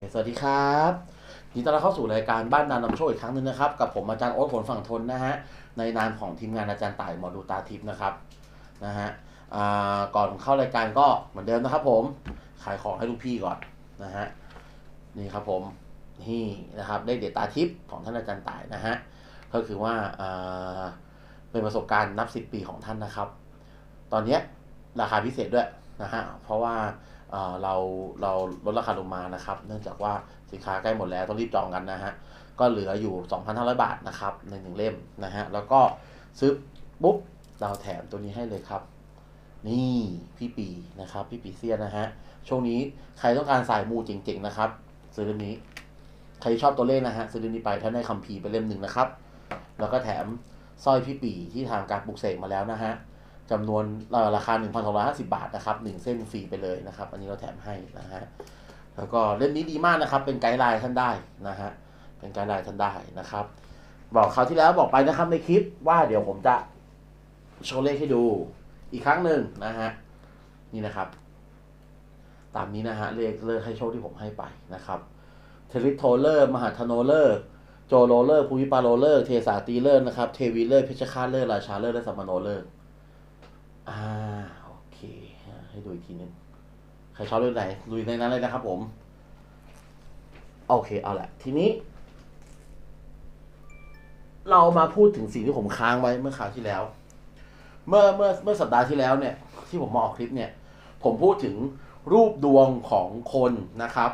สวัสดีครับยินดีต้อนรับเข้าสู่รายการบ้านนานนำโชคอีกครั้งหนึ่งนะครับ กับผมอาจารย์โอ๊ตผลฝั่งทนนะฮะ ในนามของทีมงานอาจารย์ต่ายหมอดูตาทิพย์นะครับ นะฮะอ่าก่อนเข้ารายการก็เหมือนเดิมนะครับผม ขายของให้ลูกพี่ก่อนนะฮะ นี่ครับผม นี่นะครับได้เด็ดตาทิพย์ของท่านอาจารย์ต่ายนะฮะ ก็คือว่าอ่าเป็นประสบการณ์นับสิบปีของท่านนะครับ ตอนนี้ราคาพิเศษด้วยนะฮะ เพราะว่า เราเราลดราคาลงมานะครับ เนื่องจากว่าสินค้าใกล้หมดแล้วต้องรีบจองกันนะฮะก็เหลืออยู่ 2,500 บาทนะครับในหนึ่งเล่มนะฮะแล้วก็ซื้อปุ๊บเราแถมตัวนี้ให้เลยครับ นี่พี่ปีนะครับ พี่ปีเซียนะฮะช่วงนี้ใครต้องการสายมูจริงๆนะครับ ซื้อเล่มนี้ ใครชอบตัวเลขนะฮะซื้อเล่มนี้ไปท่านได้คัมภีร์ไปเล่มหนึ่งนะครับ แล้วก็แถมสร้อยพี่ปีที่ทางการปลุกเสกมาแล้วนะฮะ จำนวนเอ่อราคา 1,250 บาทนะครับหนึ่งเส้นฟรีไปเลยนะครับ อันนี้เราแถมให้นะฮะแล้วก็เล่มนี้ดีมากนะครับ เป็นไกด์ไลน์ท่านได้นะฮะเป็นไกด์ไลน์ท่านได้นะครับ บอกคราวที่แล้วบอกไปนะครับในคลิปว่าเดี๋ยวผมจะโชว์เลขให้ดูอีกครั้งหนึ่งนะฮะนี่นะครับ ตามนี้นะฮะเลขเลขให้โชคที่ผมให้ไปนะครับเทริโทเลอร์ มหาธโนเลอร์โจโรเลอร์ภูวิปาโรเลอร์เทสาตีเลอร์นะครับเทวีเลอร์เพชรฆาตเลอร์ราชาเลอร์และสัมมโนเลอร์ อ่าโอเคให้ดูอีกทีหนึงใครชอบเรื่องไหนลุยในนั้นเลยนะครับผม โอเคเอาละทีนี้ เรามาพูดถึงสิ่งที่ผมค้างไว้เมื่อคราวที่แล้ว เมื่อเมื่อเมื่อสัปดาห์ที่แล้วเนี่ย ที่ผมมาออกคลิปเนี่ย ผมพูดถึงรูปดวงของคนนะครับ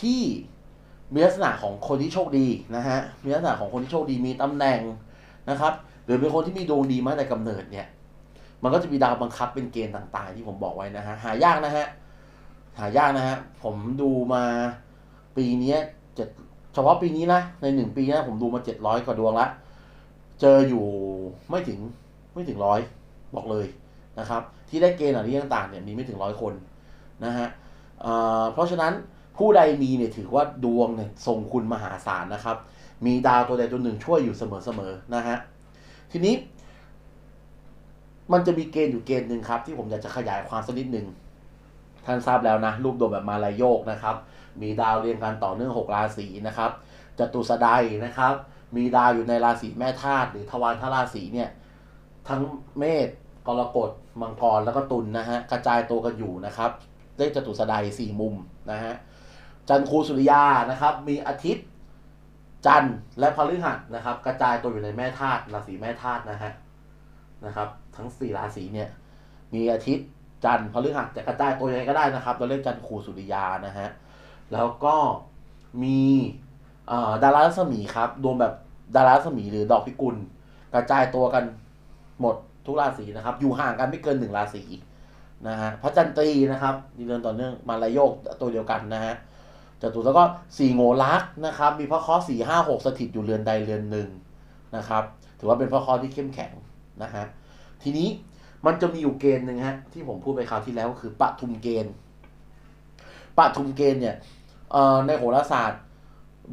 ที่มีลักษณะของคนที่โชคดีนะฮะมีลักษณะของคนที่โชคดีมีตำแหน่งนะครับ หรือเป็นคนที่มีดวงดีมาแต่กำเนิดเนี่ย มันก็จะมีดาวบังคับเป็นเกณฑ์ต่างๆ ที่ผมบอกไว้นะฮะ หายากนะฮะ หายากนะฮะ ผมดูมาปีนี้เจ็ดเฉพาะปีนี้นะ ในหนึ่งปีนะผมดูมาเจ็ดร้อยกว่าดวงละ เจออยู่ไม่ถึงไม่ถึงร้อยบอกเลยนะครับ ที่ได้เกณฑ์อะไรต่างๆเนี่ยมีไม่ถึงร้อยคนนะฮะเเพราะฉะนั้นผู้ใดมีเนี่ยถือว่าดวงเนี่ยทรงคุณมหาศาลนะครับ มีดาวตัวใดตัวหนึ่งช่วยอยู่เสมอๆนะฮะ ทีนี้ มันจะมีเกณฑ์อยู่เกณฑ์หนึ่งครับ ที่ผมอยากจะขยายความสักนิดหนึ่งท่านทราบแล้วนะ รูปดวงแบบมาลายโยกนะครับ มีดาวเรียงกันต่อเนื่องหกราศีนะครับจตุสดายนะครับ มีดาวอยู่ในราศีแม่ธาตุหรือทวารทราศีเนี่ยทั้งเมษกรกฎมังกรแล้วก็ตุลนะฮะกระจายตัวกันอยู่นะครับเลขจตุสดายสี่มุมนะฮะจันทร์คูสุริยานะครับ มีอาทิตย์จันทร์และพฤหัสนะครับ กระจายตัวอยู่ในแม่ธาตุราศีแม่ธาตุนะฮะ นะครับ ทั้งสี่ราศีเนี่ย มีอาทิตย์จันทร์พฤหัสจะกระจายตัวยังไงก็ได้นะครับ เราเรียกจันทร์คูสุริยานะฮะ แล้วก็มีดารารัศมีครับดวงแบบดารารัศมีหรือดอกพิกุล กระจายตัวกันหมดทุกราศีนะครับ อยู่ห่างกันไม่เกินหนึ่งราศีนะฮะพระจันทรีนะครับมีเดือนต่อเนื่องมาลายโยกตัวเดียวกันนะฮะจตุแล้วก็สี่โงลักษ์นะครับ มีพระคราะห์สี่ห้าหกสถิตอยู่เรือนใดเรือนหนึ่งนะครับ ถือว่าเป็นพระคราะห์ที่เข้มแข็ง นะฮะทีนี้มันจะมีอยู่เกณฑ์หนึ่งฮะที่ผมพูดไปคราวที่แล้วก็คือปทุมเกณฑ์ปทุมเกณฑ์เนี่ยในโหราศาสตร์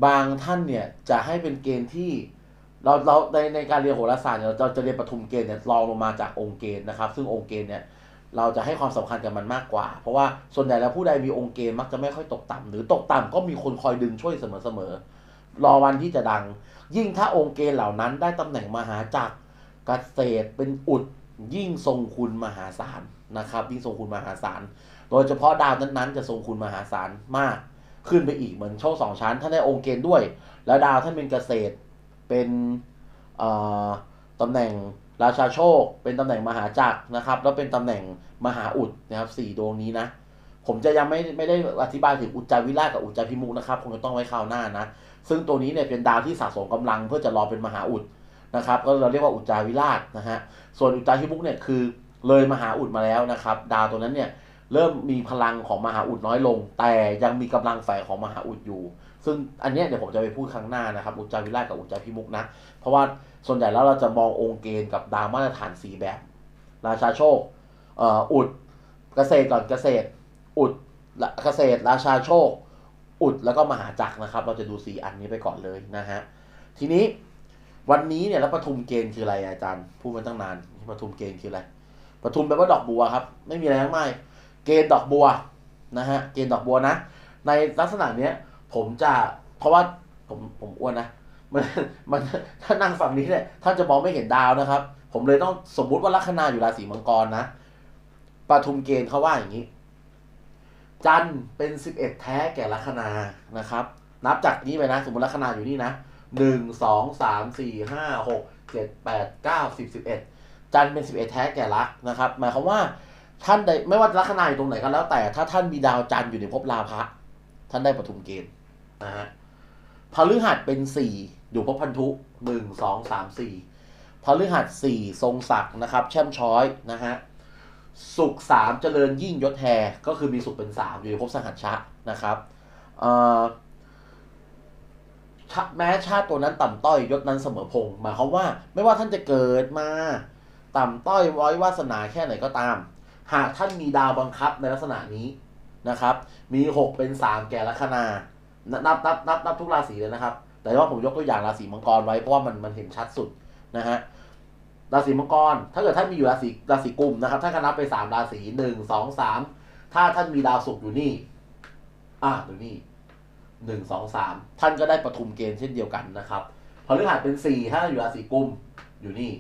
บางท่านเนี่ยจะให้เป็นเกณฑ์ที่เราเราในในการเรียนโหราศาสตร์เนี่ยเราจะเรียนปทุมเกณฑ์เนี่ยรองลงมาจากองค์เกณฑ์นะครับ ซึ่งองค์เกณฑ์เนี่ยเราจะให้ความสำคัญกับมันมากกว่า เพราะว่าส่วนใหญ่แล้วผู้ใดมีองค์เกณฑ์มักจะไม่ค่อยตกต่ำหรือตกต่ำก็มีคนคอยดึงช่วยเสมอๆรอวันที่จะดัง ยิ่งถ้าองค์เกณฑ์เหล่านั้นได้ตำแหน่งมหาจักร กษตรเป็นอุดยิ่งทรงคุณมหาศาลนะครับ ยิ่งทรงคุณมหาศาล โดยเฉพาะดาวนั้นๆ จะทรงคุณมหาศาลมาก ขึ้นไปอีกเหมือนโชคสองชั้นถ้านได้องค์เกณฑ์ด้วย แล้วดาวท่านเป็นเกษตรเป็นตำแหน่งราชาโชค เป็นตำแหน่งมหาจักรนะครับ แล้วเป็นตำแหน่งมหาอุดนะครับสี่ดวงนี้นะ ผมจะยังไม่ไม่ได้อธิบายถึงอุจจาวิราชกับอุจจาพิมุกนะครับคงจะต้องไว้คราวหน้านะ ซึ่งตัวนี้เนี่ยเป็นดาวที่สะสมกำลังเพื่อจะรอเป็นมหาอุด นะครับก็เราเรียกว่าอุจจาวิราชนะฮะส่วนอุจจาพิมุกเนี่ยคือเลยมหาอุดมาแล้วนะครับ ดาวตัวนั้นเนี่ยเริ่มมีพลังของมหาอุดน้อยลง แต่ยังมีกำลังแฝงของมหาอุดอยู่ ซึ่งอันนี้เดี๋ยวผมจะไปพูดครั้งหน้านะครับ อุจจาวิราชกับอุจจาพิมุกนะ เพราะว่าส่วนใหญ่แล้วเราจะมององค์เกณฑ์กับดาวมาตรฐานสีแบบ ราชาโชคอุดเกษตรก่อนเกษตร อุดเกษตรราชาโชค อุดแล้วก็มหาจักรนะครับ เราจะดูสีอันนี้ไปก่อนเลยนะฮะทีนี้ วันนี้เนี่ยแล้วปทุมเกณฑ์คืออะไรอาจารย์พูดมาตั้งนานปทุมเกณฑ์คืออะไรปทุมแปลว่าดอกบัวครับ ไม่มีอะไรมากมายเกณฑ์ดอกบัวนะฮะเกณฑ์ดอกบัวนะ ในลักษณะเนี้ย ผมจะเพราะว่าผมผมอ้วนนะมันมันถ้านั่งฝั่งนี้เนี่ยท่านจะมองไม่เห็นดาวนะครับ ผมเลยต้องสมมุติว่าลัคนาอยู่ราศีมังกรนะปทุมเกณฑ์เขาว่าอย่างนี้ จันเป็นสิบเอ็ดแท้แก่ลัคนานะครับ นับจากนี้ไปนะ สมมติลัคนาอยู่นี่นะ หนึ่งสองสามสี่ห้าหกเจ็ดแปดเก้าสิบสิบเอ็ดจันเป็นสิบเอ็ดแท้แก่ลักนะครับ หมายความว่าท่านใดไม่ว่าลัคนาอยู่ตรงไหนก็แล้วแต่ ถ้าท่านมีดาวจันทร์อยู่ในภพลาภะท่านได้ปทุมเกณฑ์นะฮะพฤหัสเป็นสี่อยู่ภพพันธุหนึ่งสองสามสี่พฤหัสสี่ทรงศักดิ์นะครับ แช่มช้อยนะฮะสุขสามเจริญยิ่งยศแฮก็คือมีสุขเป็นสามอยู่ในภพสหัชชะนะครับเอ่อ แม้ชาติตัวนั้นต่ำต้อยยศนั้นเสมอพงหมายความว่า ไม่ว่าท่านจะเกิดมา ต่ำต้อยร้อยวาสนาแค่ไหนก็ตาม หากท่านมีดาวบังคับในลักษณะนี้นะครับ มีหกเป็นสามแก่ลัคนานับนับนับนับทุกราศีเลยนะครับ แต่ว่าผมยกตัวอย่างราศีมังกรไว้เพราะว่ามันมันเห็นชัดสุดนะฮะราศีมังกร ถ้าเกิดท่านมีอยู่ราศีราศีกุมนะครับท่านก็นับไปสามราศีหนึ่งสองสามถ้าท่านมีดาวศุกร์อยู่นี่ อะอยู่นี่ หนึ่งสองสามท่านก็ได้ปทุมเกณฑ์เช่นเดียวกันนะครับพฤหัสเป็นสี่ถ้าอยู่ราศีกุมอยู่นี่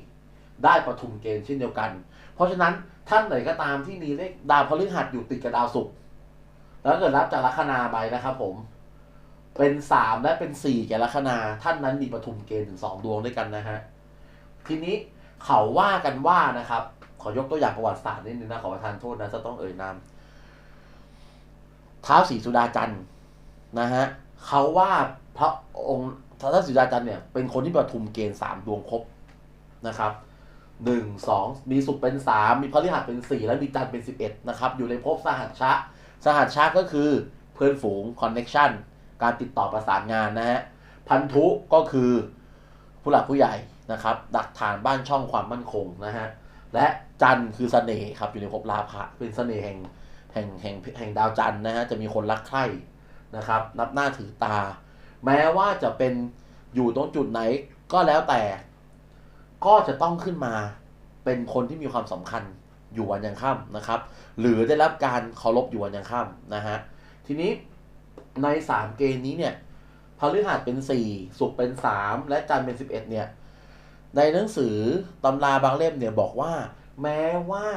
ได้ปทุมเกณฑ์เช่นเดียวกัน เพราะฉะนั้นท่านไหนก็ตามที่มีเลขดาวพฤหัสอยู่ติดกับดาวศุกร์แล้วเกิดรับจากลัคนาไปนะครับผมเป็นสามและเป็นสี่แก่ลัคนา ท่านนั้นมีปทุมเกณฑ์ถึงสองดวงด้วยกันนะฮะทีนี้เขาว่ากันว่านะครับ ขอยกตัวอย่างประวัติศาสตร์นิดนึงนะขอประทานโทษนะจะต้องเอ่ยนามท้าวศรีสุดาจันทร์ นะฮะเขาว่าพระองค์ท้าวศรีดาจันทร์เนี่ยเป็นคนที่ประทุมเกณฑ์สามดวงครบนะครับหนึ่งสองมีสุขเป็นสามมีพฤหัสเป็นสี่และมีจันทร์เป็นสิบเอ็ดนะครับ อยู่ในภพสหัชชะ สหัชชะก็คือเพื่อนฝูงคอนเน็ชันการติดต่อประสานงานนะฮะ พันธุก็คือผู้หลักผู้ใหญ่นะครับดักฐานบ้านช่องความมั่นคงนะฮะ และจันทร์คือเสน่ห์ครับอยู่ในภพลาภะเป็นเสน่ห์แห่งแห่งแห่งแห่งดาวจันทร์นะฮะจะมีคนรักใคร่ นะครับ นับหน้าถือตา แม้ว่าจะเป็นอยู่ตรงจุดไหนก็แล้วแต่ ก็จะต้องขึ้นมาเป็นคนที่มีความสำคัญอยู่วันยังค่ำนะครับ หรือได้รับการเคารพอยู่วันยังค่ำนะฮะทีนี้ในสามเกณฑ์นี้เนี่ยพฤหัสเป็นสี่ศุกร์เป็นสามและจันทร์เป็นสิบเอ็ดเนี่ย ในหนังสือตำราบางเล่มเนี่ยบอกว่า แม้ว่า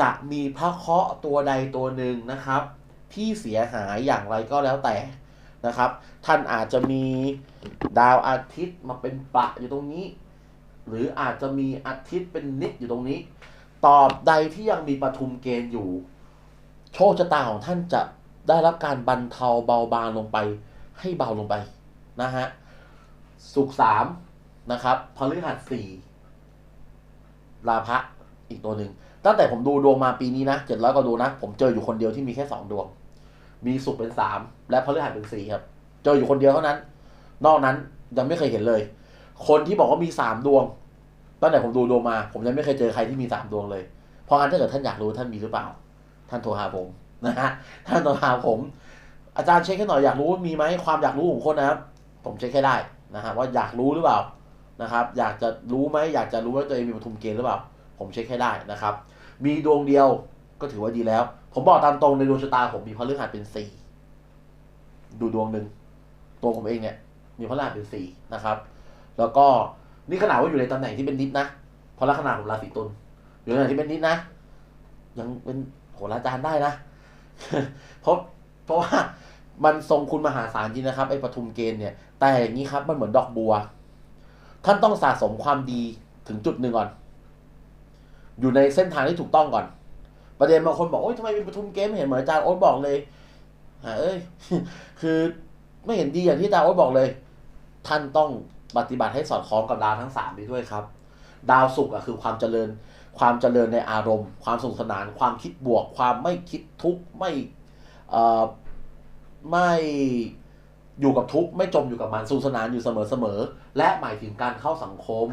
จะมีพระเคราะห์ตัวใดตัวหนึ่งนะครับ ที่เสียหายอย่างไรก็แล้วแต่นะครับ ท่านอาจจะมีดาวอาทิตย์มาเป็นประอยู่ตรงนี้ หรืออาจจะมีอาทิตย์เป็นนิดอยู่ตรงนี้ ตอบใดที่ยังมีปทุมเกณฑ์อยู่ โชคชะตาของท่านจะได้รับการบรรเทาเบาบางลงไป ให้เบาลงไปนะฮะสุขสามนะครับพฤหัสสี่ลาภะอีกตัวหนึ่งตั้งแต่ผมดูดวงมาปีนี้นะเจ็ดร้อยกว่าดวงนะ ผมเจออยู่คนเดียวที่มีแค่สองดวง มีสุขเป็นสามและพฤหัสเป็นสี่ครับ เจออยู่คนเดียวเท่านั้น นอกนั้นยังไม่เคยเห็นเลย คนที่บอกว่ามีสามดวงตั้งแต่ผมดูดวงมา ผมยังไม่เคยเจอใครที่มีสามดวงเลย เพราะงั้นถ้าเกิดท่านอยากรู้ท่านมีหรือเปล่า ท่านโทรหาผมนะฮะท่านโทรหาผม อาจารย์เช็คให้หน่อยอยากรู้มีไหมความอยากรู้ของคนนะครับ ผมเช็คให้ได้นะฮะว่าอยากรู้หรือเปล่านะครับ อยากจะรู้ไหมอยากจะรู้ว่าตัวเองมีปทุมเกณฑ์หรือเปล่า ผมเช็คให้ได้นะครับ มีดวงเดียวก็ถือว่าดีแล้ว ผมบอกตามตรงในดวงชะตาผมมีพฤหัสเป็นสี่ดูดวงหนึ่งตัวผมเองเนี่ย มีพฤหัสเป็นสี่นะครับ แล้วก็นี่ขนาดว่าอยู่ในตำแหน่งที่เป็นนิดนะเพราะลัคนาผมราศีตุลอยู่ในตำแหน่งที่เป็นนิดนะ ยังเป็นโหราจารย์ได้นะเพราะเพราะว่ามันทรงคุณมหาศาลจริงนะครับไอ้ปทุมเกณฑ์เนี่ย แต่อย่างนี้ครับมันเหมือนดอกบัว ท่านต้องสะสมความดีถึงจุดหนึ่งก่อน อยู่ในเส้นทางที่ถูกต้องก่อน ประเด็นบางคนบอกโอ๊ยทำไมมีปทุมเกณฑ์ไม่เห็นเหมือนอาจารย์โอ๊ตบอกเลยเอ้ย คือไม่เห็นดีอย่างที่อาจารย์โอ๊ตบอกเลย ท่านต้องปฏิบัติให้สอดคล้องกับดาวทั้งสามนี้ด้วยครับ ดาวสุขอะคือความเจริญ ความเจริญในอารมณ์ ความสนุกสนาน ความคิดบวก ความไม่คิดทุกข์ไม่ไม่อยู่กับทุกข์ไม่จมอยู่กับมันสนุกสนานอยู่เสมอเสมอและหมายถึงการเข้าสังคม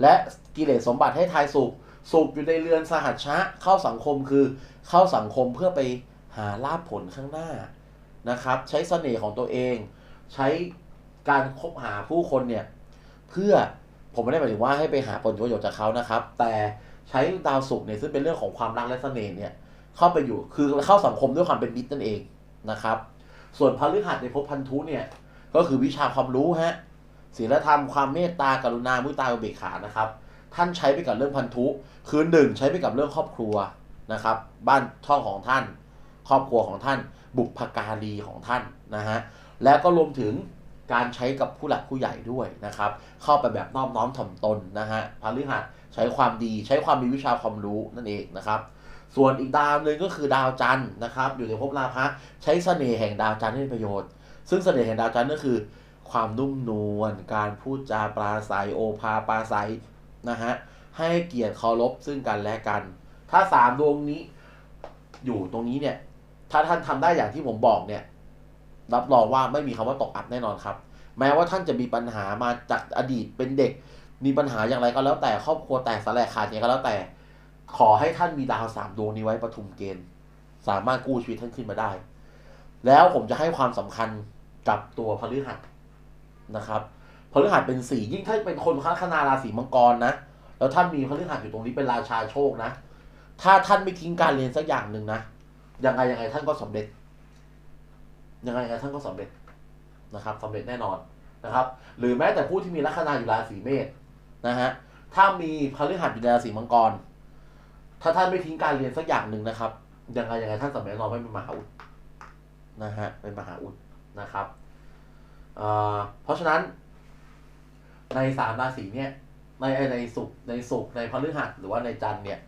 และกิเลสสมบัติให้ทายสุข สุขอยู่ในเรือนสหัชชะ เข้าสังคมคือเข้าสังคมเพื่อไปหาลาภผลข้างหน้านะครับ ใช้เสน่ห์ของตัวเอง ใช้การคบหาผู้คนเนี่ย เพื่อผมไม่ได้หมายถึงว่าให้ไปหาผลประโยชน์จากเขานะครับ แต่ใช้ดาวศุกเนี่ยซึ่งเป็นเรื่องของความรักและเสน่ห์เนี่ย เข้าไปอยู่คือเข้าสังคมด้วยความเป็นมิตรนั่นเองนะครับ ส่วนพฤหัสในภพพันธุเนี่ยก็คือวิชาความรู้ฮะศีลธรรมความเมตตากรุณามุตตาอุเบกขานะครับ ท่านใช้ไปกับเรื่องพันธุ คือหนึ่งใช้ไปกับเรื่องครอบครัวนะครับ บ้านช่องของท่าน ครอบครัวของท่าน บุพการีของท่านนะฮะแล้วก็รวมถึงการใช้กับผู้หลักผู้ใหญ่ด้วยนะครับ เข้าไปแบบน้อมน้อมถ่อมตนนะฮะพฤหัสใช้ความดีใช้ความมีวิชาความรู้นั่นเองนะครับ ส่วนอีกดาวหนึ่งก็คือดาวจันทร์นะครับ อยู่ในภพราพะใช้เสน่ห์แห่งดาวจันทร์ให้เป็นประโยชน์ ซึ่งเสน่ห์แห่งดาวจันทร์ก็คือ ความนุ่มนวลการพูดจาปราศัยโอภาปราศัย นะฮะให้เกียรติเคารพซึ่งกันและกัน ถ้าสามดวงนี้อยู่ตรงนี้เนี่ย ถ้าท่านทำได้อย่างที่ผมบอกเนี่ย รับรองว่าไม่มีคำว่าตกอับแน่นอนครับ แม้ว่าท่านจะมีปัญหามาจากอดีตเป็นเด็ก มีปัญหาอย่างไรก็แล้วแต่ครอบครัวแตกสลายขาดอย่างไรก็แล้วแต่ ขอให้ท่านมีดาวสามดวงนี้ไว้ประทุมเกณฑ์ สามารถกู้ชีวิตท่านขึ้นมาได้ แล้วผมจะให้ความสำคัญกับตัวพฤหัสนะครับ พฤหัสเป็นสี่ยิ่งถ้าเป็นคนลัคนาราศีมังกรนะ แล้วท่านมีพฤหัสอยู่ตรงนี้เป็นราชาโชคนะ ถ้าท่านไม่ทิ้งการเรียนสักอย่างหนึ่งนะยังไงยังไงท่านก็สำเร็จ ยังไงยังไงท่านก็สำเร็จนะครับสำเร็จแน่นอนนะครับ หรือแม้แต่ผู้ที่มีลัคนาอยู่ราศีเมษนะฮะถ้ามีพฤหัสอยู่ในราศีมังกร ถ้าท่านไม่ทิ้งการเรียนสักอย่างหนึ่งนะครับยังไงยังไงท่านสำเร็จแน่นอนไม่เป็นมหาอุดนะฮะเป็นมหาอุดนะครับเพราะฉะนั้น ในสามราศีเนี่ยในในสุขในสุขในพฤหัสหรือว่าในจันเนี่ย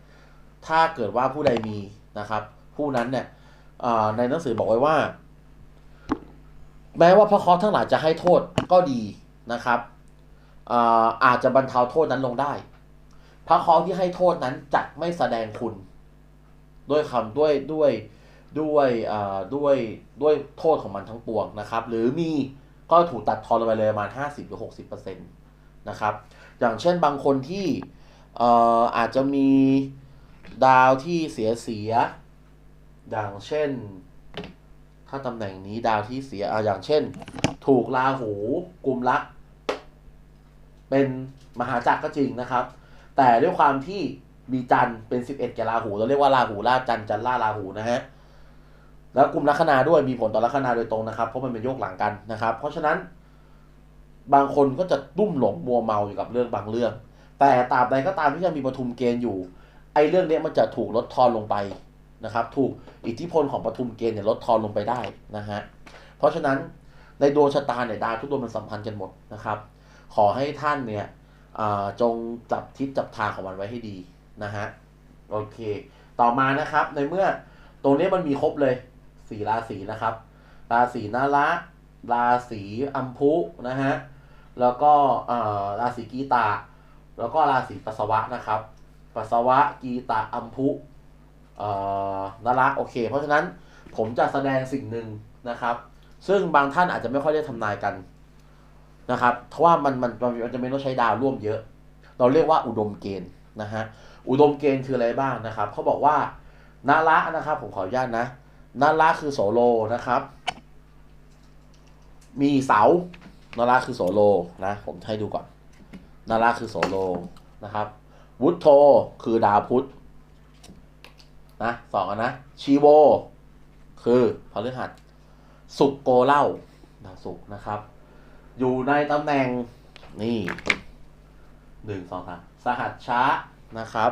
ถ้าเกิดว่าผู้ใดมีนะครับ ผู้นั้นเนี่ยในหนังสือบอกไว้ว่า แม้ว่าพระเคราะห์ทั้งหลายจะให้โทษก็ดีนะครับเอ่อาจจะบรรเทาโทษนั้นลงได้ พระเคราะห์ที่ให้โทษนั้นจะไม่แสดงคุณ ด้วยคำด้วยด้วยด้วยด้วยด้วยโทษของมันทั้งปวงนะครับ หรือมีก็ถูกตัดทอนลงไปเลยประมาณ50หรือ60%น นะครับ อย่างเช่นบางคนที่เอ่ออาจจะมีดาวที่เสียเสีย อย่างเช่น ถ้าตำแหน่งนี้ดาวที่เสียอะอย่างเช่น ถูกราหูกุมรักเป็นมหาจักรก็จริงนะครับ แต่ด้วยความที่มีจันเป็น 11แก่ราหูเราเรียกว่าราหูล่าจันจันล่าราหูนะฮะแล้วกลุ่มลัคนาด้วยมีผลต่อลัคนาโดยตรงนะครับ เพราะมันเป็นโยกหลังกันนะครับ เพราะฉะนั้น บางคนก็จะตุ้มหลงมัวเมาอยู่กับเรื่องบางเรื่อง แต่ตาบใดก็ตามที่ยังมีปทุมเกณฑ์อยู่ ไอ้เรื่องเนี้ยมันจะถูกลดทอนลงไปนะครับ ถูกอิทธิพลของปทุมเกณฑ์เนี่ยลดทอนลงไปได้นะฮะ เพราะฉะนั้นในดวงชะตาเนี่ยดาวทุกดวงมันสัมพันธ์กันหมดนะครับ ขอให้ท่านเนี่ยจงจับทิศจับทางของมันไว้ให้ดีนะฮะ โอเค ต่อมานะครับในเมื่อตรงนี้มันมีครบเลยสี่ราศีนะครับ ราศีนาระ ราศีอัมพุนะฮะแล้วก็เอ่อราศีกีตา แล้วก็ราศีปัสสาวะนะครับ ปัสสาวะกีตาอัมพุเอ่อนาระโอเค เพราะฉะนั้นผมจะแสดงสิ่งหนึ่งนะครับ ซึ่งบางท่านอาจจะไม่ค่อยได้ทำนายกันนะครับเพราะว่ามันมันมันจะไม่ต้องใช้ดาวร่วมเยอะ เราเรียกว่าอุดมเกณฑ์นะฮะอุดมเกณฑ์คืออะไรบ้างนะครับเขาบอกว่านาระนะครับ ผมขออนุญาตนะนาระคือโสโลนะครับ มีเสา นาระคือโสโลนะ ผมให้ดูก่อน นาระคือโสโลนะครับ วุฒโธคือดาวพุธนะสองอันนะ ชีโว คือพฤหัส สุกโกเล่าดาวสุกนะครับ อยู่ในตำแหน่งนี่หนึ่งสองสามสหัสช้านะครับ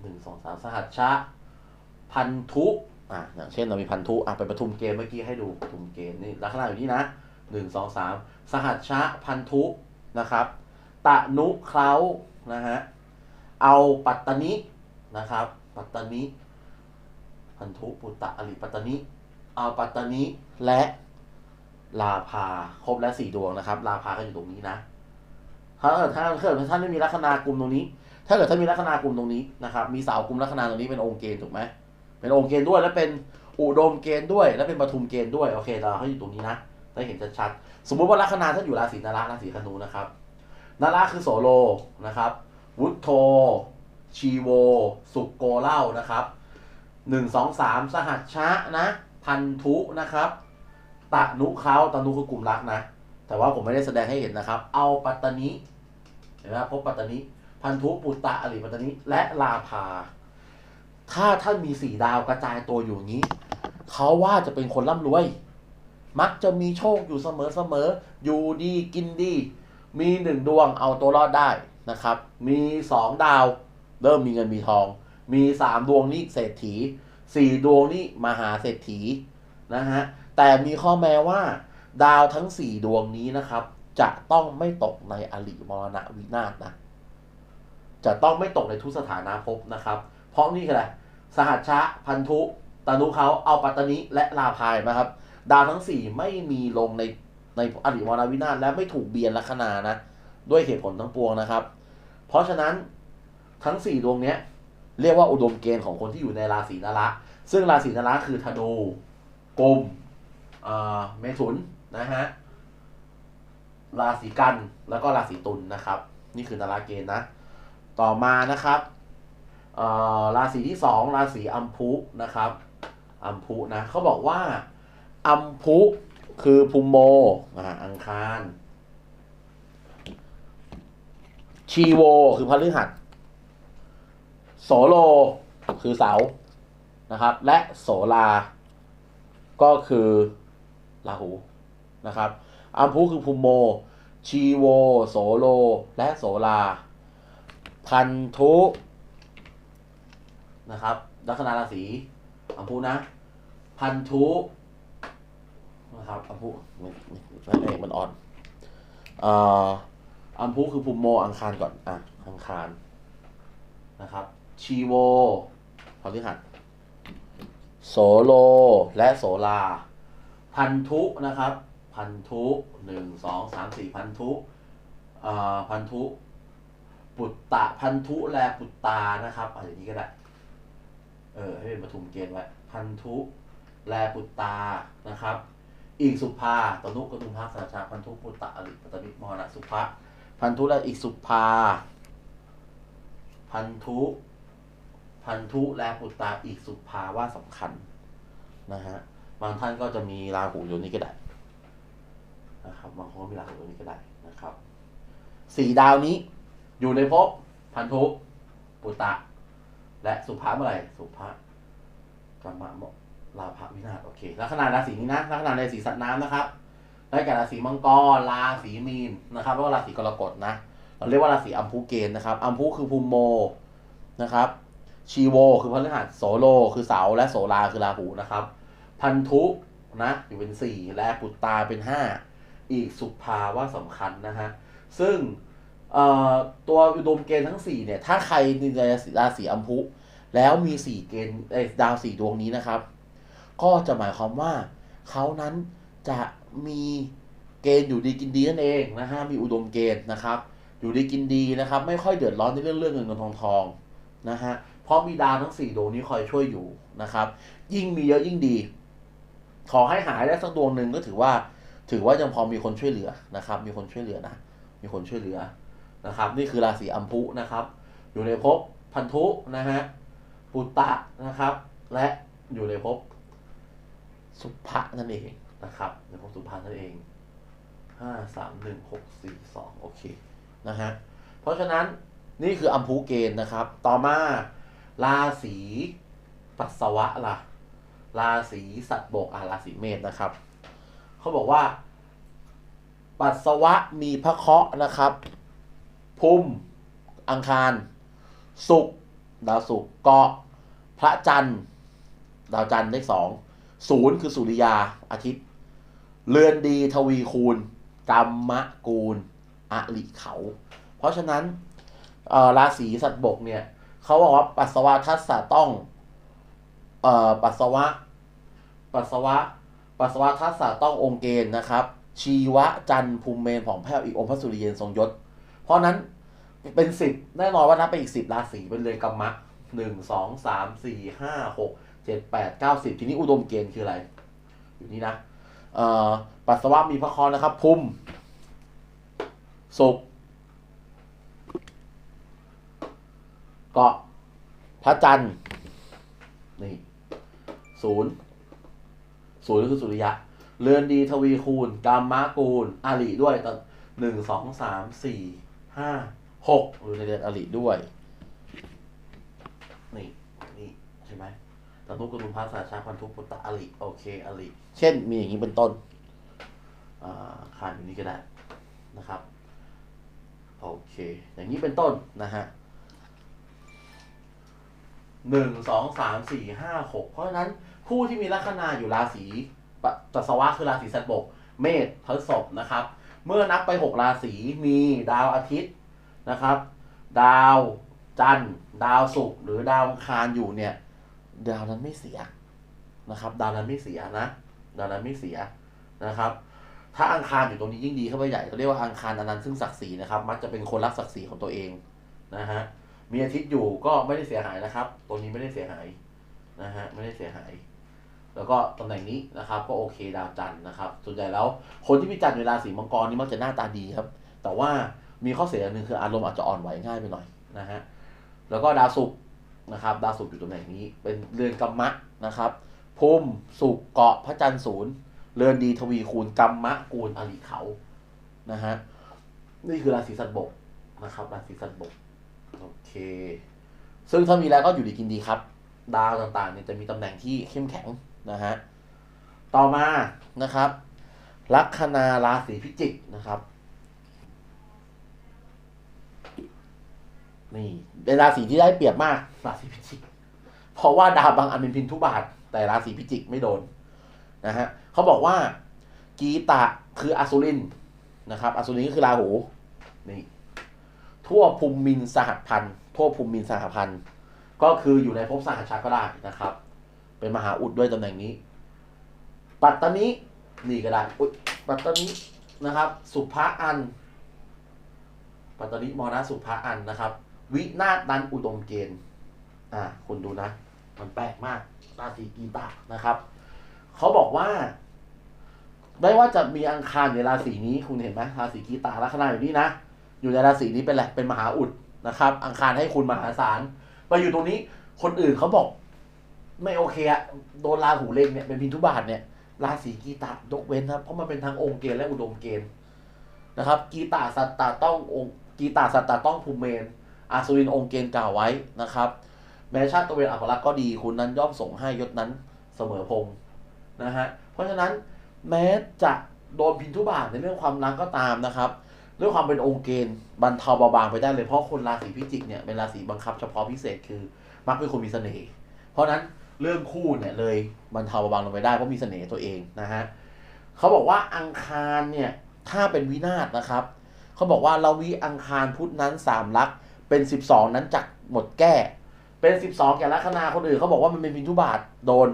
หนึ่งสองสามสหัสช้าพันธุ อะอย่างเช่นเรามีพันธุอะเป็นปทุมเกณฑ์เมื่อกี้ให้ดูปทุมเกณฑ์นี่ลักษณะอยู่นี่นะหนึ่งสองสามสหัสช้าพันธุนะครับตะนุเคล้านะฮะเอาปัตตนินะครับ ปัตตนิพันธุปุตตะอริปัตตนิเอาปัตตนิและลาภาครบและสี่ดวงนะครับ ลาภาก็อยู่ตรงนี้นะ ถ้าเกิดท่านถ้าเกิดท่านไม่มีลัคนากลุ่มตรงนี้ ถ้าเกิดท่านมีลัคนากลุ่มตรงนี้นะครับ มีสาวกลุ่มลัคนาตรงนี้เป็นองค์เกณฑ์ถูกไหม เป็นองค์เกณฑ์ด้วย และเป็นอุดมเกณฑ์ด้วย และเป็นปทุมเกณฑ์ด้วยโอเคเราให้อยู่ตรงนี้นะได้เห็นชัดๆสมมุติว่าลัคนาท่านอยู่ราศีนาราราศีธนูนะครับนาราคือโสโลนะครับ วุฒโธชีโว สุกโกเล่านะครับหนึ่งสองสามสหัสชะนะพันธุนะครับตะนุเขาตะนุคือกลุ่มรักนะ แต่ว่าผมไม่ได้แสดงให้เห็นนะครับ เอาปัตตนิเห็นไหมพบปัตตนิพันธุปุตตะอริปัตตนิและลาภา ถ้าท่านมีสี่ดาวกระจายตัวอยู่อย่างนี้ เขาว่าจะเป็นคนร่ำรวย มักจะมีโชคอยู่เสมอเสมอ อยู่ดีกินดี มีหนึ่งดวงเอาตัวรอดได้นะครับ มีสองดาว เริ่มมีเงินมีทอง มีสามดวงนี่เศรษฐีสี่ดวงนี่มหาเศรษฐีนะฮะ แต่มีข้อแม้ว่า ดาวทั้งสี่ดวงนี้นะครับ จะต้องไม่ตกในอริมรณะวินาศนะ จะต้องไม่ตกในทุสถานะภพนะครับ เพราะนี่คืออะไรสหัชชะพันธุตานุเขาเอาปัตตนิและลาพายนะครับ ดาวทั้งสี่ไม่มีลงในในอริมรณวินาศและไม่ถูกเบียนลัคนานะ ด้วยเหตุผลทั้งปวงนะครับ เพราะฉะนั้นทั้งสี่ดวงเนี้ย เรียกว่าอุดมเกณฑ์ของคนที่อยู่ในราศีนระซึ่งราศีนระคือธนูกุมอ่าเมถุนนะฮะราศีกันแล้วก็ราศีตุลนะครับ นี่คือนราเกณฑ์นะ ต่อมานะครับ ราศีที่สองราศีอัมพุนะครับอัมพุนะเขาบอกว่าอัมพุคือภูมโมอ,อังคาร ชีโวคือพฤหัสโสโลคือเสานะครับ และโสลา ก็คือราหูนะครับอัมพุคือภูมโม ชีโว โสโล และโสลา พันธุ นะครับลัคนาราศีอัมพุนะ พันธุนะครับอัมพุนั่นเองมันอ่อนเอ่ออัมพุคือภูมิโมอังคารก่อนอะอังคารนะครับ ชีโวพฤหัสโสโลและโสลา พันธุนะครับ พันธุหนึ่งสองสามสี่พันธุอ่อพันธุ ปุตตะพันธุและปุตตานะครับอะไรอย่างนี้ก็ได้ เออให้เป็นปฐุมเกณฑ์ไว้พันธุ แลปุตตานะครับ อีกสุภาตนุกตุมภาสาชาพันธุปุตตะอริปตมิมรณะสุภะพันธุและอีกสุภา พันธุพันธุแลปุตตาอีกสุภาว่าสำคัญนะฮะบางท่านก็จะมีราหูอยู่นี่ก็ได้นะครับบางคนก็มีราหูอยู่นี่ก็ได้นะครับสี่ดาวนี้อยู่ในภพพันธุปุตตะ และสุภาเมื่อไหร่สุภากรรมะมลาภวินาศโอเคลัคนาราศีนี้นะลัคนาราศีสัตว์น้ำนะครับได้แก่ราศีมังกรราศีมีนนะครับแล้วก็ราศีกรกฎนะเราเรียกว่าราศีอัมพุเกณฑ์นะครับอัมพุคือภูมิโมนะครับ ชีโวคือพฤหัสโสโล คือเสาและโสลาคือราหูนะครับ พันธุนะอยู่เป็นสี่และปุตตาเป็นห้าอีกสุภาว่าสำคัญนะฮะซึ่ง ตัวอุดมเกณฑ์ทั้งสี่เนี่ย ถ้าใครในราศีราศีอัมพุแล้วมีสี่เกณฑ์เอ้ยดาวสี่ดวงนี้นะครับ ก็จะหมายความว่าเขานั้นจะมีเกณฑ์อยู่ดีกินดีนั่นเองนะฮะมีอุดมเกณฑ์นะครับ อยู่ดีกินดีนะครับ ไม่ค่อยเดือดร้อนในเรื่องเรื่องเงินเงินทองทองนะฮะเพราะมีดาวทั้งสี่ดวงนี้คอยช่วยอยู่นะครับ ยิ่งมีเยอะยิ่งดี ขอให้หายได้สักดวงหนึ่งก็ถือว่า ถือว่ายังพอมีคนช่วยเหลือนะครับ มีคนช่วยเหลือนะมีคนช่วยเหลือ นะครับ นี่คือราศีอัมพุนะครับ อยู่ในภพพันธุนะฮะปุตตะนะครับ และอยู่ในภพสุภะนั่นเองนะครับในภพสุภะนั่นเองห้าสามหนึ่งหกสี่สองโอเคนะฮะเพราะฉะนั้นนี่คืออัมพุเกณฑ์นะครับ ต่อมาราศีปัสสาวะล่ะ ราศีสัตว์บกอะราศีเมษนะครับ เขาบอกว่า ปัสสาวะมีพระเคราะห์นะครับ ภูมิอังคารศุกดาวศุกเกาะ พระจันทร์ ดาวจันทร์เลขสองศูนย์คือสุริยาอาทิตย์ เรือนดีทวีคูณกรรมะกูลอริเขา เพราะฉะนั้นราศีสัตว์บกเนี่ยเขาบอกว่าปัสสาวะทัศต้องปัสสาวะ ปัสสาวะ ปัสสาวะทัศต้ององค์เกณฑ์นะครับ ชีวะจันทร์ภูมิเมนผ่องแผ้วอีกองค์พระสุริเยนทรงยศ เพราะนั้น เป็นสิบแน่นอนว่านับไปอีกสิบราศีเป็นเลยกรรมะหนึ่งสองสามสี่ห้าหกเจ็ดแปดเก้าสิบทีนี้อุดมเกณฑ์คืออะไร อยู่นี่นะเอ่อปัสสาวะมีพระคอนะครับ พุ่มสุกเกาะพระจันทร์นี่ศูนย์ศูนย์ก็คือสุริยะ เรือนดีทวีคูณกามมะกูลอาริด้วยตอนหนึ่งสองสามสี่ห้า หกอยู่ในเรือนอริด้วย นี่ นี่ ใช่ไหมตนุกรุณภาษาชาพันธุพุตตะอลิโอเคอลิเช่นมีอย่างนี้เป็นต้นอ่านอยู่นี้ก็ได้นะครับ โอเค อย่างนี้เป็นต้นนะฮะหนึ่งสองสามสี่ห้าหกเพราะฉะนั้นผู้ที่มีลัคนาอยู่ราศีปะปัสสาวะคือราศีสัตว์บก เมษพฤษภนะครับ เมื่อนับไปหกราศีมีดาวอาทิตย์ นะครับ ดาวจันทร์ดาวศุกร์หรือดาวอังคารอยู่เนี่ย ดาวนั้นไม่เสียนะครับ ดาวนั้นไม่เสียนะ ดาวนั้นไม่เสียนะครับ ถ้าอังคารอยู่ตรงนี้ยิ่งดีเข้าไปใหญ่เขาเรียกว่าอังคารอนันต์ซึ่งศักดิ์ศรีนะครับ มักจะเป็นคนรักศักดิ์ศรีของตัวเองนะฮะมีอาทิตย์อยู่ก็ไม่ได้เสียหายนะครับ ตัวนี้ไม่ได้เสียหายนะฮะไม่ได้เสียหาย แล้วก็ตำแหน่งนี้นะครับ ก็โอเคดาวจันทร์นะครับ ส่วนใหญ่แล้วคนที่มีจันทร์ในราศีมังกรนี่มักจะหน้าตาดีครับ แต่ว่า มีข้อเสียอย่างหนึ่งคืออารมณ์อาจจะอ่อนไหวง่ายไปหน่อยนะฮะแล้วก็ดาวศุกร์นะครับดาวศุกร์อยู่ตำแหน่งนี้เป็นเรือนกัมมะนะครับภูมิสุกร์เกาะพระจันทร์ศูนย์เรือนดีทวีคูณกัมมะกูลอริเขานะฮะนี่คือราศีสัตว์บกนะครับราศีสัตว์บกโอเค ซึ่งถ้ามีแล้วก็อยู่ดีกินดีครับ ดาวต่างๆเนี่ยจะมีตำแหน่งที่เข้มแข็งนะฮะต่อมานะครับลัคนาราศีพิจิกนะครับ นี่เป็นราศีที่ได้เปรียบมาก ราศีพิจิก เพราะว่าดาวบางอันเป็นพินทุบาท แต่ราศีพิจิกไม่โดนนะฮะเขาบอกว่ากีตะคืออสุรินนะครับอสุรินก็คือราหูนี่ทั่วภูมิมินสหัสพันธ์ทั่วภูมิมินสหัสพันธ์ก็คืออยู่ในภพสหัสชาก็ได้นะครับ เป็นมหาอุดด้วยตำแหน่งนี้ ปัตตานีนี่ก็ได้อุยปัตตานีนะครับ สุภาอัน ปัตตานีมรณะสุภาอันนะครับ วินาศนันอุดมเกณฑ์อ่าคุณดูนะ มันแปลกมากราศีกีตานะครับเขาบอกว่า ไม่ว่าจะมีอังคารในราศีนี้คุณเห็นไหมราศีกีตาลัคนาอยู่นี่นะอยู่ในราศีนี้เป็นแหละเป็นมหาอุดนะครับ อังคารให้คุณมหาศาลไปอยู่ตรงนี้ คนอื่นเขาบอก ไม่โอเคอะโดนราหูเล็งเนี่ยเป็นพินทุบาทเนี่ยราศีกีตายกเว้นครับเพราะมันเป็นทางองค์เกณฑ์และอุดมเกณฑ์นะครับ กีตาสัตตาต้ององค์กีตาสัตตาต้องภูมิเมน อาสุรินองค์เกณฑ์กล่าวไว้นะครับ แม้ชาติตะเวนอัปลักษ์ก็ดีคุณนั้นย่อมส่งให้ยศนั้นเสมอพงนะฮะเพราะฉะนั้นแม้จะโดนพินทุบาทในเรื่องความรักก็ตามนะครับ ด้วยความเป็นองค์เกณฑ์บรรเทาเบาบางไปได้เลยเพราะคนราศีพิจิกเนี่ยเป็นราศีบังคับเฉพาะพิเศษคือมักเป็นคนมีเสน่ห์เพราะนั้นเรื่องคู่เนี่ยเลยบรรเทาเบาบางลงไปได้เพราะมีเสน่ห์ตัวเองนะฮะเขาบอกว่าอังคารเนี่ยถ้าเป็นวินาศนะครับ เขาบอกว่าเราวิอังคารพุธนั้นสามลักษ เป็นสิบสองนั้นจักหมดแก้ เป็นสิบสองแก่ลัคนาคนอื่นเขาบอกว่ามันเป็นพินทุบาทโดน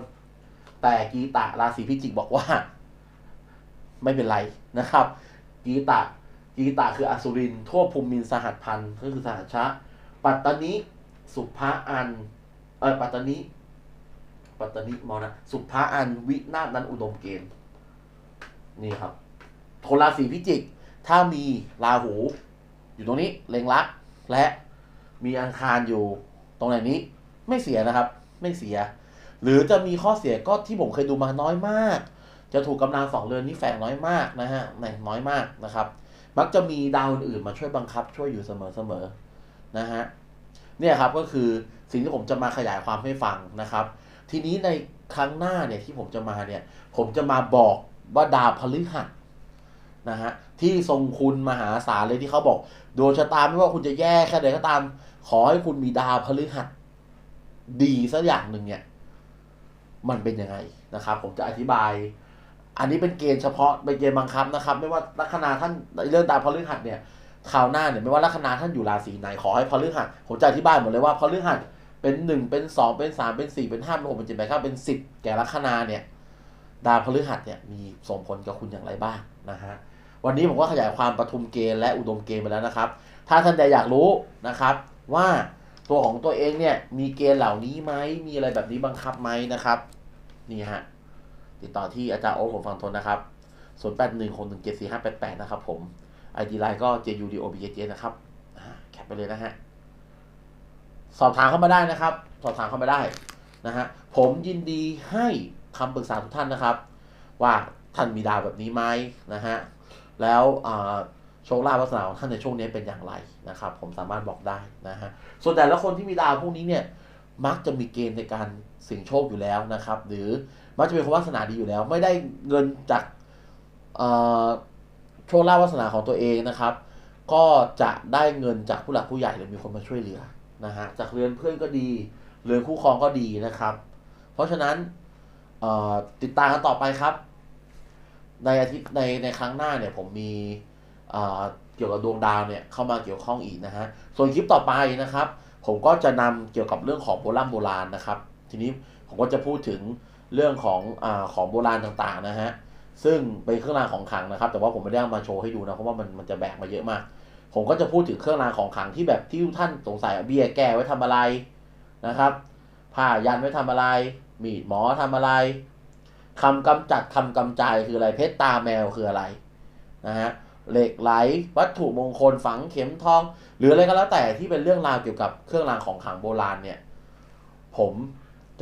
แต่กีตะราศีพิจิกบอกว่า ไม่เป็นไรนะครับ กีตะกีตะคืออสุรินทั่วภูมินทร์สหัสพันธ์ก็คือสหัสชะ ปัตตานิสุภาอันเออปัตตานิปัตตานิมอนะสุภาอันวินาศนั้นอุดมเกณฑ์นี่ครับโทราศีพิจิก ถ้ามีราหู อยู่ตรงนี้เล็งลักและ มีอังคารอยู่ตรงไหนนี้ไม่เสียนะครับ ไม่เสีย หรือจะมีข้อเสียก็ที่ผมเคยดูมาน้อยมาก จะถูกกำลังสองเรือนนี้แฝงน้อยมากนะฮะแหนน้อยมากนะครับ มักจะมีดาวอื่นๆมาช่วยบังคับ ช่วยอยู่เสมอๆนะฮะเนี่ยครับก็คือสิ่งที่ผมจะมาขยายความให้ฟังนะครับ ทีนี้ในครั้งหน้าเนี่ยที่ผมจะมาเนี่ย ผมจะมาบอกว่าดาวพฤหัส นะฮะที่ทรงคุณมหาศาลเลยที่เขาบอกดวงชะตาไม่ว่าคุณจะแย่แค่ไหนก็ตาม ขอให้คุณมีดาวพฤหัสดีสักอย่างหนึ่งเนี่ยมันเป็นยังไงนะครับ ผมจะอธิบาย อันนี้เป็นเกณฑ์เฉพาะเป็นเกณฑ์บังคับนะครับ ไม่ว่าลัคนาท่านเรื่องดาวพฤหัสเนี่ยคราวหน้าเนี่ยไม่ว่าลัคนาท่านอยู่ราศีไหนขอให้พฤหัสผมจะอธิบายหมดเลยว่าพฤหัสเป็นหนึ่งเป็นสองเป็นสามเป็นสี่เป็นห้าเป็นหกเป็นเจ็ดเป็นเก้าเป็นสิบแก่ลัคนาเนี่ยดาวพฤหัสเนี่ยมีส่งผลกับคุณอย่างไรบ้างนะฮะ วันนี้ผมก็ขยายความปฐุมเกณฑ์และอุดมเกณฑ์ไปแล้วนะครับ ถ้าท่านใดอยากรู้นะครับ ว่าตัวของตัวเองเนี่ยมีเกณฑ์เหล่านี้ไหมมีอะไรแบบนี้บังคับไหมนะครับ นี่ฮะติดต่อที่อาจารย์โอ๊ตผมฟังทนนะครับ0 8 1 6 1 7 4 5 8 8นะครับผม ID ไลน์ก็ JUDOBJJ นะครับแคปไปเลยนะฮะสอบถามเข้ามาได้นะครับ สอบถามเข้ามาได้นะฮะผมยินดีให้คำปรึกษาทุกท่านนะครับ ว่าท่านมีดาวแบบนี้ไหมนะฮะ แล้วโชคลาภวาสนาของท่านในช่วงนี้เป็นอย่างไรนะครับ ผมสามารถบอกได้นะฮะส่วนแต่ละคนที่มีดาวพวกนี้เนี่ยมักจะมีเกณฑ์ในการสิ่งโชคอยู่แล้วนะครับ หรือมักจะเป็นคนวาสนาดีอยู่แล้ว ไม่ได้เงินจากโชคลาภวาสนาของตัวเองนะครับ ก็จะได้เงินจากผู้หลักผู้ใหญ่หรือมีคนมาช่วยเหลือนะฮะจากเรือนเพื่อนก็ดีเรือนคู่ครองก็ดีนะครับ เพราะฉะนั้นติดตามกันต่อไปครับ ในอาทิตย์ในในครั้งหน้าเนี่ยผมมีเกี่ยวกับดวงดาวเนี่ยเข้ามาเกี่ยวข้องอีกนะฮะ ส่วนคลิปต่อไปนะครับ ผมก็จะนำเกี่ยวกับเรื่องของโบราณโบราณนะครับ ทีนี้ผมก็จะพูดถึงเรื่องของอของโบราณต่างๆนะฮะ ซึ่งเป็นเครื่องรางของขลังนะครับ แต่ว่าผมไม่ได้มาโชว์ให้ดูนะเพราะว่ามันมันจะแบกมาเยอะมาก ผมก็จะพูดถึงเครื่องรางของขลังที่แบบที่ทุกท่านสงสัยเบี้ยแก้ไว้ทำอะไรนะครับผ้ายันไว้ทำอะไร มีดหมอทำอะไร คำกำจัดคำกำจายคืออะไรเพชรตาแมวคืออะไรนะฮะเหล็กไหล วัตถุมงคลฝังเข็มทอง หรืออะไรก็แล้วแต่ที่เป็นเรื่องราวเกี่ยวกับเครื่องรางของขลังโบราณเนี่ย ผม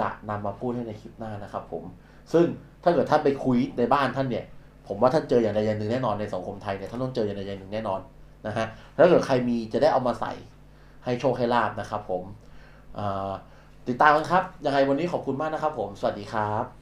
จะนำมาพูดให้ในคลิปหน้านะครับ ผม ซึ่งถ้าเกิดท่านไปคุยในบ้านท่านเนี่ย ผมว่าท่านเจออย่างใดอย่างหนึ่งแน่นอนในสังคมไทยเนี่ยท่านต้องเจออย่างใดอย่างหนึ่งแน่นอนนะฮะแล้วถ้าเกิดใครมีจะได้เอามาใส่ให้โชคให้ลาบนะครับ ผมติดตามกันครับยังไงวันนี้ขอบคุณมากนะครับ ผมสวัสดีครับ